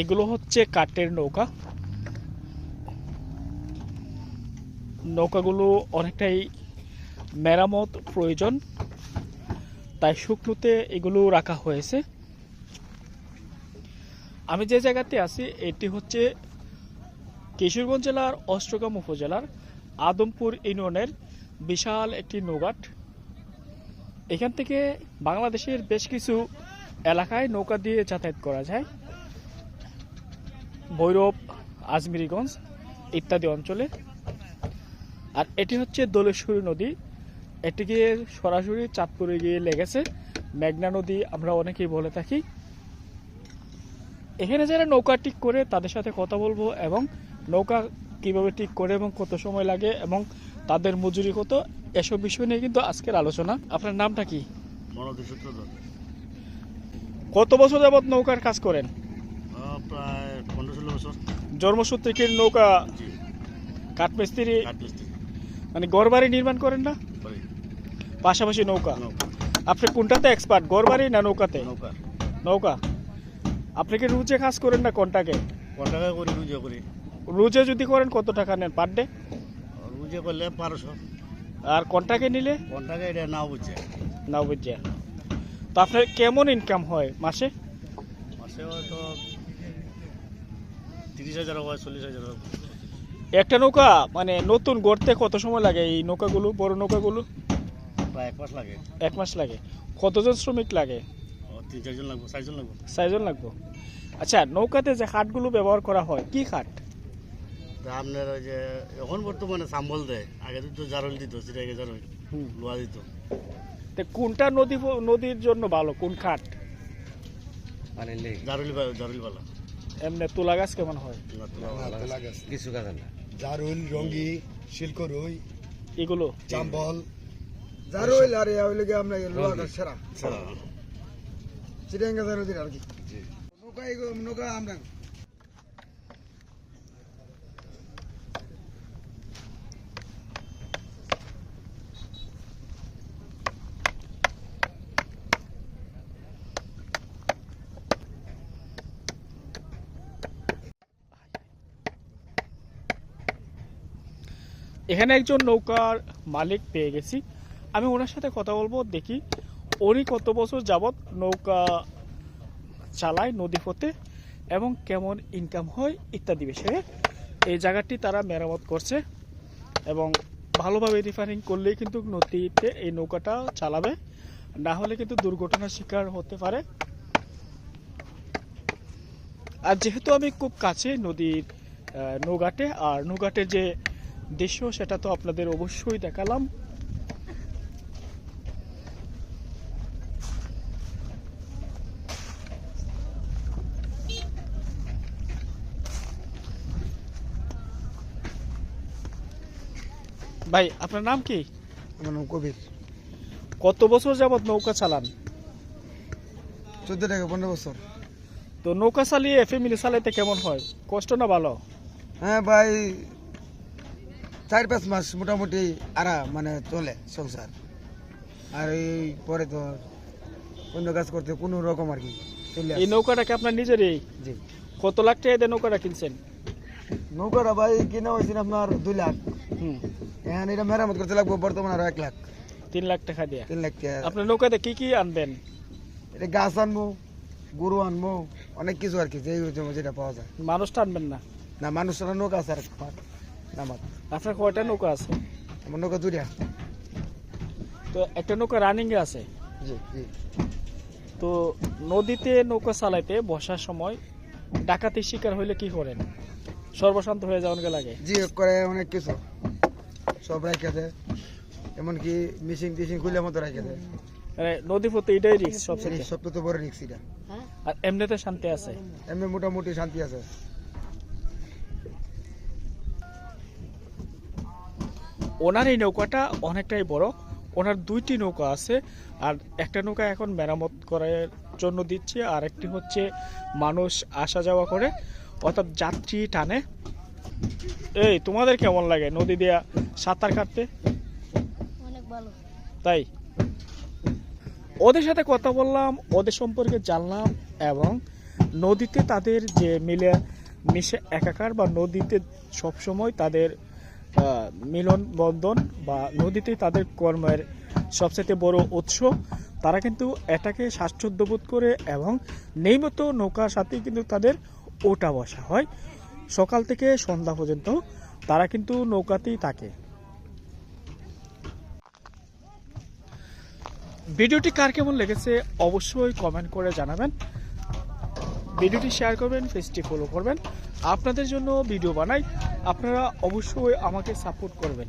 এগুলো হচ্ছে কাঠের নৌকা। নৌকাগুলো অনেকটাই মেরামত প্রয়োজন, তাই শুকনোতে এগুলো রাখা হয়েছে। আমি যে জায়গাতে আছি, এটি হচ্ছে কিশোরগঞ্জ জেলার অষ্টগ্রাম উপজেলার আদমপুর ইউনিয়নের বিশাল একটি নৌঘাট। এখান থেকে বাংলাদেশের বেশ কিছু এলাকায় নৌকা দিয়ে যাতায়াত করা যায়। ভৈরব আজমিরিগঞ্জ ইত্যাদি অঞ্চলে। আর এটি হচ্ছে দোলেশ্বরী নদী। এটি গিয়ে সরাসরি চাঁদপুরে গিয়ে লেগেছে। মেঘনা নদী আমরা অনেকেই বলে থাকি। এখানে যারা নৌকা ঠিক করে তাদের সাথে কথা বলব এবং নৌকা কীভাবে ঠিক করে এবং কত সময় লাগে এবং তাদের মজুরি কত এসব বিষয় নিয়ে কিন্তু আজকের আলোচনা। আপনার নামটা কি? কত বছর যাবত নৌকার কাজ করেন? প্রায় জন্মসূত্রে। কি নৌকা কাঠমিস্ত্রি মানে ঘরবাড়ি নির্মাণ করেন না? পাশাপাশি নৌকা। নৌকা। আপনি কোনটাতে এক্সপার্ট ঘরবাড়ি না নৌকাতে? নৌকা। নৌকা। আপনি কি রুজে কাজ করেন না কোনটাকে? কত টাকা করি রুজে করি। রুজে যদি করেন কত টাকা নেন পার ডে? রুজে করলে বারোশো। আর কোনটাকে নিলে? কোন টাকা এটা নাও বুঝছে। নাও বুঝছে। তো আপনার কেমন ইনকাম হয় মাসে? মাসে হয়তো তিরিশ হাজার হয় চল্লিশ হাজার হয় একটা নৌকা মানে নতুন গড়তে কত সময় লাগে এই নৌকাগুলো বড় নৌকাগুলো? প্রায় এক মাস লাগে। এক মাস লাগে। কতজন শ্রমিক লাগে? তিন চারজন লাগবে চারজন লাগবে। চারজন লাগবে। আচ্ছা নৌকাতে যে খাটগুলো ব্যবহার করা হয় কি খাট? আপনার ওই যে এখন বর্তমানে সাম্বল দেয়। আগে তো জারল দিত সেটা আগে জারল। লোয়া দিত। তো কোনটা নদী নদীর জন্য ভালো কোন খাট? জারলি জারলি বালা এমনি তুলা গাছ কেমন হয়? তুলা গাছ কিছু গাছ না। জারুল রঙ্গি শিলকরুই এগুলো? চাম্বল জারুল আর ওই গিয়ে আমরা লোহাটা সেরা। ছাড়া চিটাঙ্গা জারুল আর কি। নৌকা নৌকা আমরা এখানে একজন নৌকার মালিক পেয়ে গেছি। আমি ওনার সাথে কথা বলব, দেখি উনি কত বছর যাবত নৌকা চালায় নদী পথে এবং কেমন ইনকাম হয় ইত্যাদি বিষয়ে। এই জায়গাটি তারা মেরামত করছে এবং ভালোভাবে রিফারিং করলেই কিন্তু নদীতে এই নৌকাটা চালাবে। না হলে কিন্তু দুর্ঘটনার শিকার হতে পারে। আর যেহেতু আমি খুব কাছে নদীর নৌঘাটে, আর নৌঘাটের যে দৃশ্য সেটা তো আপনাদের অবশ্যই দেখালাম। ভাই আপনার নাম কি? আমার নাম কবির। কত বছর যাবত নৌকা চালান? চোদ্দ টাকা পনেরো বছর। তো নৌকা চালিয়ে ফ্যামিলি চালাইতে কেমন হয়? কষ্ট না ভালো? হ্যাঁ ভাই চার পাঁচ মাস মোটামুটি আরাম মানে চলে সংসার। আর এই পরে তো অন্য কাজ করতে কোনো রকম আর কি চলে এই আসে। নৌকাটাকে আপনার নিজেরই? জি। কত লাখ টাকা দিয়ে নৌকাটা কিনছেন? নৌকাটা ভাই কিনা হয়েছিল আপনার দুই লাখ। হুম। এখন এটা মেরামত করতে লাগবো বর্তমানে আরও এক লাখ। তিন লাখ টাকা দিয়ে? তিন লাখ টাকা। আপনার নৌকাতে কি কি আনবেন? এটা গাছ আনব গরু আনব অনেক কিছু আর কি যে যেটা পাওয়া যায়। মানুষ টানবেন না? না মানুষের নৌকা আছে আর আপনার কয়টা নৌকা আছে? আমার নৌকা দুইটা। তো একটা নৌকা রানিং এ আছে? জি জি। তো নদীতে নৌকা চালাইতে বসার সময় ডাকাতির শিকার হইলে কি করেন? সর্বশান্ত হয়ে যাওয়ার লাগে জি করে অনেক কিছু। সব রেখে দেয়। এমনকি মিশিং টিশিং খুলে মতো রেখে দেয়। মানে নদী পথে এটাই রিক্স সবচেয়ে। সব তো বড় রিক্স এটা। আর এমনিতে শান্তি আছে? এমনি মোটামুটি শান্তি আছে। ওনার এই নৌকাটা অনেকটাই বড়। ওনার দুইটি নৌকা আছে আর একটা নৌকা এখন মেরামত করার জন্য দিচ্ছে আর একটি হচ্ছে মানুষ আসা যাওয়া করে অর্থাৎ যাত্রী টানে। এই তোমাদের কেমন লাগে নদী দিয়া সাঁতার কাটতে? অনেক ভালো। তাই? ওদের সাথে কথা বললাম ওদের সম্পর্কে জানলাম এবং নদীতে তাদের যে মিলে মিশে একাকার বা নদীতে সবসময় তাদের মিলন বন্ধন বা নদীতে তাদের কর্মের সবচেয়ে বড় উৎস। তারা কিন্তু এটাকে স্বাচ্ছন্দ্য বোধ করে এবং নিয়মিত নৌকার সাথে কিন্তু তাদের ওটা বসা হয়। সকাল থেকে সন্ধ্যা পর্যন্ত তারা কিন্তু নৌকাতেই থাকে। ভিডিওটি কার কেমন লেগেছে অবশ্যই কমেন্ট করে জানাবেন। ভিডিওটি শেয়ার করবেন, পেজটি ফলো করবেন। আপনাদের জন্য ভিডিও বানাই। আপনারা অবশ্যই আমাকে সাপোর্ট করবেন।